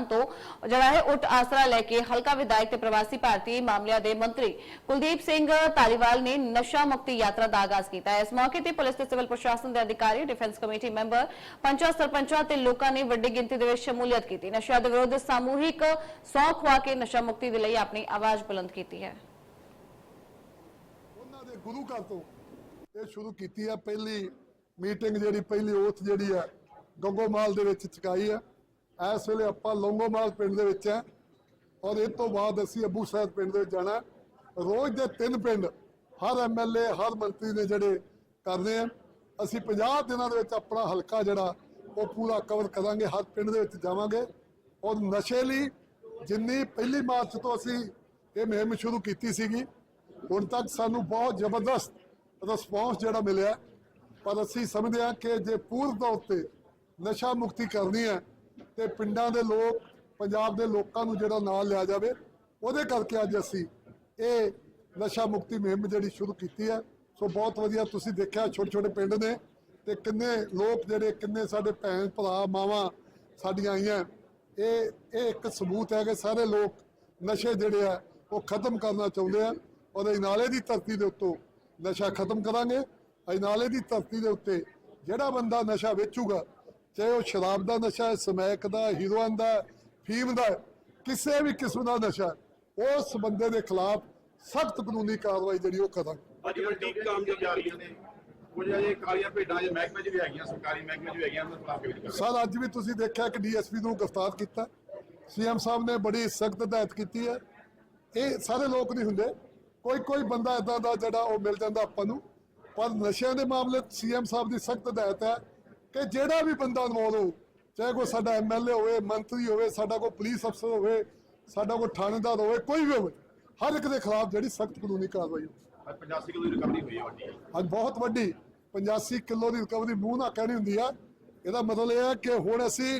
ਤੋਂ ਜਿਹੜਾ ਹੈ ਉੱਟ ਆਸਰਾ ਲੈ ਕੇ ਹਲਕਾ ਵਿਧਾਇਕ ਤੇ ਪ੍ਰਵਾਸੀ ਭਾਰਤੀ ਮਾਮਲਿਆਂ ਦੇ ਮੰਤਰੀ ਕੁਲਦੀਪ ਸਿੰਘ ਧਾਲੀਵਾਲ ਨੇ ਨਸ਼ਾ ਮੁਕਤੀ ਯਾਤਰਾ ਦਾ ਆਗਾਜ਼ ਕੀਤਾ। ਹੈ ਇਸ ਮੌਕੇ ਤੇ ਪੁਲਿਸ ਤੇ ਸਿਵਲ ਪ੍ਰਸ਼ਾਸਨ ਦੇ ਅਧਿਕਾਰੀ, ਡਿਫੈਂਸ ਕਮੇਟੀ ਮੈਂਬਰ ਪੰਚਾਇਤ ਸਰਪੰਚਾਂ ਤੇ ਲੋਕਾਂ ਨੇ ਵੱਡੀ ਗਿਣਤੀ ਦੇ ਵਿੱਚ ਸ਼ਮੂਲੀਅਤ ਕੀਤੀ। ਨਸ਼ਾ ਦੇ ਵਿਰੁੱਧ ਸਾਮੂਹਿਕ ਸੌਂ ਖਵਾ ਕੇ ਨਸ਼ਾ ਮੁਕਤੀ ਦੇ ਲਈ ਆਪਣੀ ਆਵਾਜ਼ ਬੁਲੰਦ ਕੀਤੀ ਹੈ। ਉਹਨਾਂ ਦੇ ਗੁਰੂ ਘਰ ਤੋਂ ਇਹ ਸ਼ੁਰੂ ਕੀਤੀ ਆ ਪਹਿਲੀ ਮੀਟਿੰਗ ਜਿਹੜੀ, ਪਹਿਲੀ ਓਥ ਜਿਹੜੀ ਆ ਗੰਗੋਮਾਲ ਦੇ ਵਿੱਚ ਚੁਕਾਈ ਆ ਇਸ ਵੇਲੇ ਆਪਾਂ ਲੌਂਗੋਮਾਲ ਪਿੰਡ ਦੇ ਵਿੱਚ ਆ ਔਰ ਇਹ ਤੋਂ ਬਾਅਦ ਅਸੀਂ ਅਬੂ ਸਾਹਿਬ ਪਿੰਡ ਦੇ ਵਿੱਚ ਜਾਣਾ। ਰੋਜ਼ ਦੇ ਤਿੰਨ ਪਿੰਡ, ਹਰ ਐਮਐਲਏ ਹਰ ਮੰਤਰੀ ਨੇ ਜਿਹੜੇ ਕਰਦੇ ਆ। ਅਸੀਂ 50 ਦਿਨਾਂ ਦੇ ਵਿੱਚ ਆਪਣਾ ਹਲਕਾ ਜਿਹੜਾ, ਉਹ ਪੂਰਾ ਕਵਰ ਕਰਾਂਗੇ, ਹਰ ਪਿੰਡ ਦੇ ਵਿੱਚ ਜਾਵਾਂਗੇ। ਔਰ ਨਸ਼ੇ ਲਈ ਜਿੰਨੀ ਪਹਿਲੀ ਮਾਰਚ ਤੋਂ ਅਸੀਂ ਇਹ ਮੁਹਿੰਮ ਸ਼ੁਰੂ ਕੀਤੀ ਸੀਗੀ, ਹੁਣ ਤੱਕ ਸਾਨੂੰ ਬਹੁਤ ਜ਼ਬਰਦਸਤ ਰਿਸਪੌਂਸ ਜਿਹੜਾ ਮਿਲਿਆ। ਪਰ ਅਸੀਂ ਸਮਝਦੇ ਹਾਂ ਕਿ ਜੇ ਪੂਰਨ ਤੌਰ ਤੇ ਨਸ਼ਾ ਮੁਕਤੀ ਕਰਨੀ ਹੈ ਤੇ ਪਿੰਡਾਂ ਦੇ ਲੋਕ, ਪੰਜਾਬ ਦੇ ਲੋਕਾਂ ਨੂੰ ਜਿਹੜਾ ਨਾਲ ਲਿਆ ਜਾਵੇ, ਉਹਦੇ ਕਰਕੇ ਅੱਜ ਅਸੀਂ ਇਹ ਨਸ਼ਾ ਮੁਕਤੀ ਮੁਹਿੰਮ ਜਿਹੜੀ ਸ਼ੁਰੂ ਕੀਤੀ ਹੈ। ਸੋ ਬਹੁਤ ਵਧੀਆ ਤੁਸੀਂ ਦੇਖਿਆ ਛੋਟੇ ਛੋਟੇ ਪਿੰਡ ਨੇ ਤੇ ਕਿੰਨੇ ਲੋਕ ਜਿਹੜੇ, ਕਿੰਨੇ ਸਾਡੇ ਭੈਣ ਭਰਾ, ਮਾਵਾਂ ਸਾਡੀਆਂ ਆਈਆਂ। ਇਹ ਇਹ ਇੱਕ ਸਬੂਤ ਹੈ ਕਿ ਸਾਰੇ ਲੋਕ ਨਸ਼ੇ ਜਿਹੜੇ ਆ, ਉਹ ਖਤਮ ਕਰਨਾ ਚਾਹੁੰਦੇ ਆ ਔਰ ਇਨਾਲੇ ਦੀ ਧਰਤੀ ਦੇ ਉੱਤੋਂ ਨਸ਼ਾ ਖਤਮ ਕਰਾਂਗੇ। ਇਨਾਲੇ ਦੀ ਧਰਤੀ ਦੇ ਉੱਤੇ ਜਿਹੜਾ ਬੰਦਾ ਨਸ਼ਾ ਵੇਚੂਗਾ ਚਾਹੇ ਉਹ ਸ਼ਰਾਬ ਦਾ ਨਸ਼ਾ ਹੈ ਸਮੈਕ ਦਾ ਹੀਰੋਇਨ ਦਾ ਫੀਮ ਦਾ ਕਿਸੇ ਵੀ ਕਿਸਮ ਦਾ ਨਸ਼ਾ ਉਸ ਬੰਦੇ ਦੇ ਖਿਲਾਫ ਸਖਤ ਕਾਨੂੰਨੀ ਕਾਰਵਾਈ ਜਿਹੜੀ ਉਹ ਕਰਾਂਗੇ। ਅੱਜ ਵੱਡੀ ਕਾਮਯਾਬੀ ਜਾ ਰਹੀਆਂ ਨੇ ਕੁਝ ਅਜੇ ਕਾਲੀਆਂ ਭੇਡਾਂ ਜੇ ਮਹਿਕਮੇ 'ਚ ਵੀ ਹੈਗੀਆਂ ਸਰਕਾਰੀ ਮਹਿਕਮੇ 'ਚ ਵੀ ਹੈਗੀਆਂ ਉਹਨਾਂ ਖਿਲਾਫ ਕਰ ਸਰ ਅੱਜ ਵੀ ਤੁਸੀਂ ਦੇਖਿਆ ਕਿ ਡੀਐਸਪੀ ਨੂੰ ਗ੍ਰਿਫਤਾਰ ਕੀਤਾ। ਸੀਐਮ ਸਾਹਿਬ ਨੇ ਬੜੀ ਸਖਤ ਹਦਾਇਤ ਕੀਤੀ ਹੈ। ਇਹ ਸਾਰੇ ਲੋਕ ਨਹੀਂ ਹੁੰਦੇ। ਕੋਈ ਕੋਈ ਬੰਦਾ ਇਦਾਂ ਦਾ ਜਿਹੜਾ ਉਹ ਮਿਲ ਜਾਂਦਾ ਆਪਾਂ ਨੂੰ। ਪਰ ਨਸ਼ਿਆਂ ਦੇ ਮਾਮਲੇ ਸੀਐਮ ਸਾਹਿਬ ਦੀ ਸਖਤ ਹਦਾਇਤ ਹੈ। ਕਿ ਜਿਹੜਾ ਵੀ ਬੰਦਾ ਇਨਵੋਲ ਹੋ ਚਾਹੇ ਕੋਈ ਸਾਡਾ ਐਮਐਲਏ ਹੋਵੇ ਮੰਤਰੀ ਹੋਵੇ ਸਾਡਾ ਕੋਈ ਪੁਲਿਸ ਅਫਸਰ ਹੋਵੇ ਸਾਡਾ ਕੋਈ ਥਾਣੇਦਾਰ ਹੋਵੇ ਕੋਈ ਵੀ ਹੋਵੇ ਹਰ ਇੱਕ ਦੇ ਖਿਲਾਫ ਜਿਹੜੀ ਸਖਤ ਕਾਨੂੰਨੀ ਕਾਰਵਾਈ ਅੱਜ 85 ਕਿਲੋ ਦੀ ਰਿਕਵਰੀ ਹੋਈ ਹੈ ਵੱਡੀ। ਅੱਜ ਬਹੁਤ ਵੱਡੀ 85 ਕਿਲੋ ਦੀ ਰਿਕਵਰੀ ਮੂੰਹ ਨਾਲ ਕਹਿਣੀ ਹੁੰਦੀ ਆ। ਇਹਦਾ ਮਤਲਬ ਇਹ ਹੈ ਕਿ ਹੁਣ ਅਸੀਂ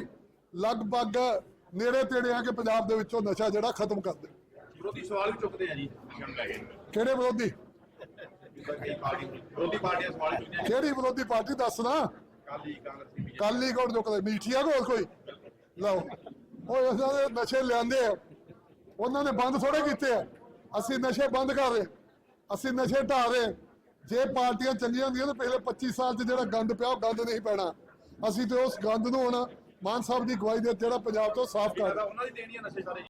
ਲਗਭਗ ਨੇੜੇ ਤੇੜੇ ਆ ਕਿ ਪੰਜਾਬ ਦੇ ਵਿੱਚੋਂ ਨਸ਼ਾ ਜਿਹੜਾ ਖਤਮ ਕਰ ਦੇ ਵਿਰੋਧੀ ਸਵਾਲ ਵੀ ਚੁੱਕਦੇ ਆ ਜੀ ਨੂੰ ਕਿਹੜੇ ਵਿਰੋਧੀ? ਪਾਰਟੀਆਂ ਸਵਾਲ ਕਿਹੜੀ ਵਿਰੋਧੀ ਪਾਰਟੀ ਦੱਸ ਨਾ। ਕਾਲੀ ਕਾਂਗਰਸੀ ਬੀਜੇਪੀ ਕਾਲੀ ਕੋਟ ਜੋ ਕਦੇ ਮੀਠੀਆ ਕੋਲ ਕੋਈ? ਲਓ। ਉਹ ਇਹਨਾਂ ਦੇ ਨਸ਼ੇ ਲਿਆਂਦੇ ਆ। ਉਹਨਾਂ ਨੇ ਬੰਦ ਥੋੜੇ ਕੀਤੇ ਆ। ਅਸੀਂ ਨਸ਼ੇ ਬੰਦ ਕਰ ਰਹੇ। ਅਸੀਂ ਨਸ਼ੇ ਢਾ ਰਹੇ। ਜੇ ਪਾਰਟੀਆਂ ਚੰਗੀਆਂ ਹੁੰਦੀਆਂ ਤਾਂ ਪਹਿਲੇ 25 ਸਾਲ 'ਚ ਜਿਹੜਾ ਗੰਦ ਪਿਆ ਉਹ ਗੰਦ ਨਹੀਂ ਪੈਣਾ। ਅਸੀਂ ਤੇ ਉਸ ਗੰਦ ਨੂੰ ਹੁਣ ਮਾਨ ਸਾਹਿਬ ਦੀ ਗਵਾਹੀ ਦੇ ਜਿਹੜਾ ਪੰਜਾਬ ਤੋਂ ਸਾਫ਼ ਕਰ ਜ਼ਿਆਦਾ ਉਹਨਾਂ ਦੀ ਦੇਣੀ ਆ ਨਸ਼ੇ ਸਾਰੇ।